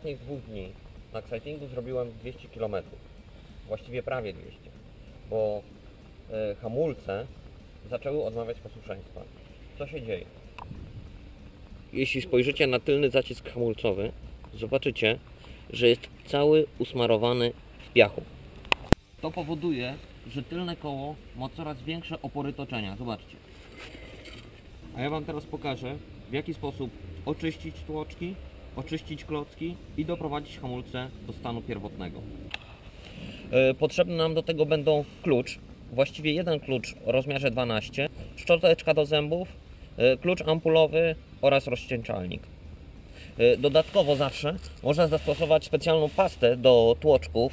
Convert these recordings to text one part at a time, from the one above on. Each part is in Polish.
ostatnich dwóch dni na excitingu zrobiłem 200 km. Właściwie prawie 200. Bo e, hamulce zaczęły odmawiać posłuszeństwa. Co się dzieje? Jeśli spojrzycie na tylny zacisk hamulcowy, zobaczycie, że jest cały usmarowany w piachu. To powoduje, że tylne koło ma coraz większe opory toczenia. Zobaczcie. A ja Wam teraz pokażę, w jaki sposób oczyścić tłoczki, oczyścić klocki i doprowadzić hamulce do stanu pierwotnego. E, Potrzebne nam do tego będą klucz, właściwie jeden klucz o rozmiarze 12, szczoteczka do zębów, e, klucz ampulowy oraz rozcieńczalnik. E, Dodatkowo zawsze można zastosować specjalną pastę do tłoczków.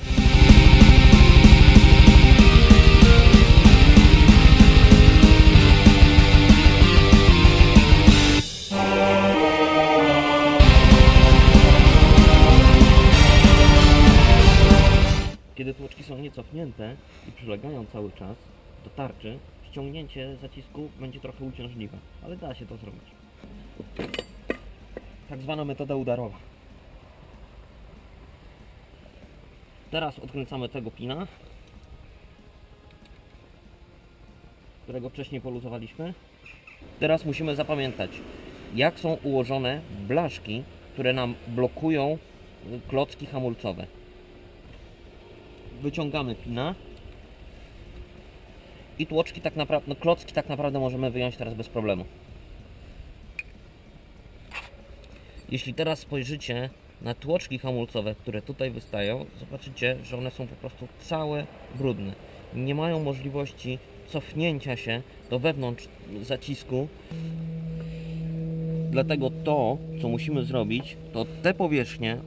Kiedy tłoczki są niecofnięte i przylegają cały czas do tarczy, ściągnięcie zacisku będzie trochę uciążliwe, ale da się to zrobić. Tak zwana metoda udarowa. Teraz odkręcamy tego pina, którego wcześniej poluzowaliśmy. Teraz musimy zapamiętać, jak są ułożone blaszki, które nam blokują klocki hamulcowe wyciągamy pina i tłoczki tak naprawdę, no klocki tak naprawdę możemy wyjąć teraz bez problemu. Jeśli teraz spojrzycie na tłoczki hamulcowe, które tutaj wystają, zobaczycie, że one są po prostu całe brudne. Nie mają możliwości cofnięcia się do wewnątrz zacisku. Dlatego to, co musimy zrobić, to te powierzchnie,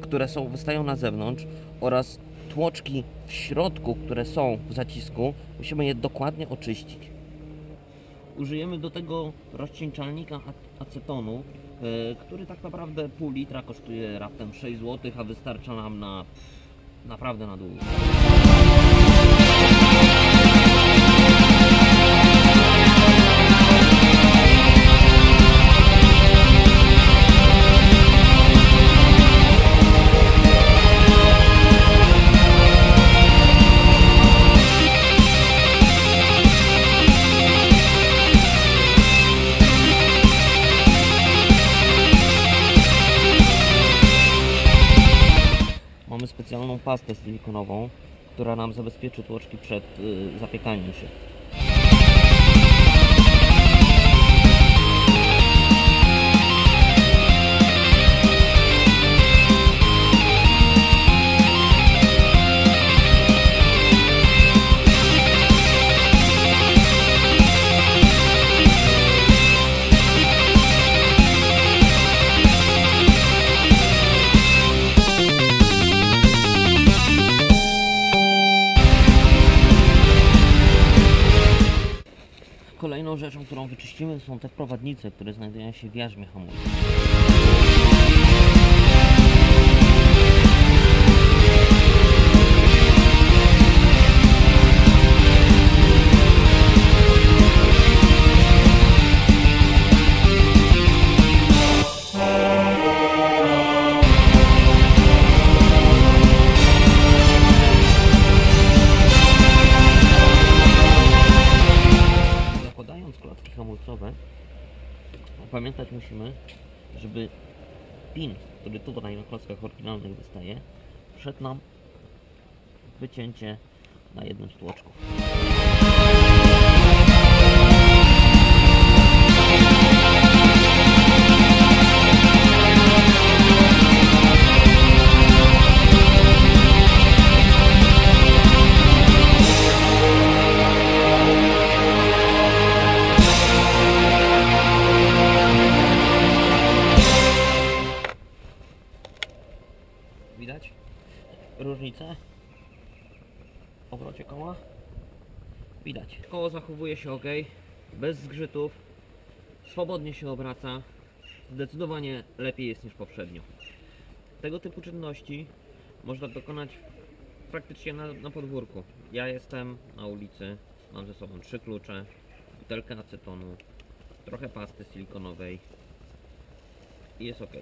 które są, wystają na zewnątrz oraz tłoczki w środku, które są w zacisku, musimy je dokładnie oczyścić. Użyjemy do tego rozcieńczalnika ac- acetonu, e, który tak naprawdę pół litra kosztuje raptem 6 zł, a wystarcza nam na naprawdę na długo. Specjalną pastę silikonową, która nam zabezpieczy tłoczki przed y, zapiekaniem się. Kolejną rzeczą, którą wyczyścimy są te prowadnice, które znajdują się w jarzmie hamulca. Klocki hamulcowe, pamiętać musimy, żeby pin, który tutaj na klockach oryginalnych wystaje, wszedł nam wycięcie na jednym z tłoczków. Obrocie koła? Widać. Koło zachowuje się ok, bez zgrzytów, swobodnie się obraca, zdecydowanie lepiej jest niż poprzednio. Tego typu czynności można dokonać praktycznie na, na podwórku. Ja jestem na ulicy, mam ze sobą trzy klucze, butelkę acetonu, trochę pasty silikonowej i jest ok.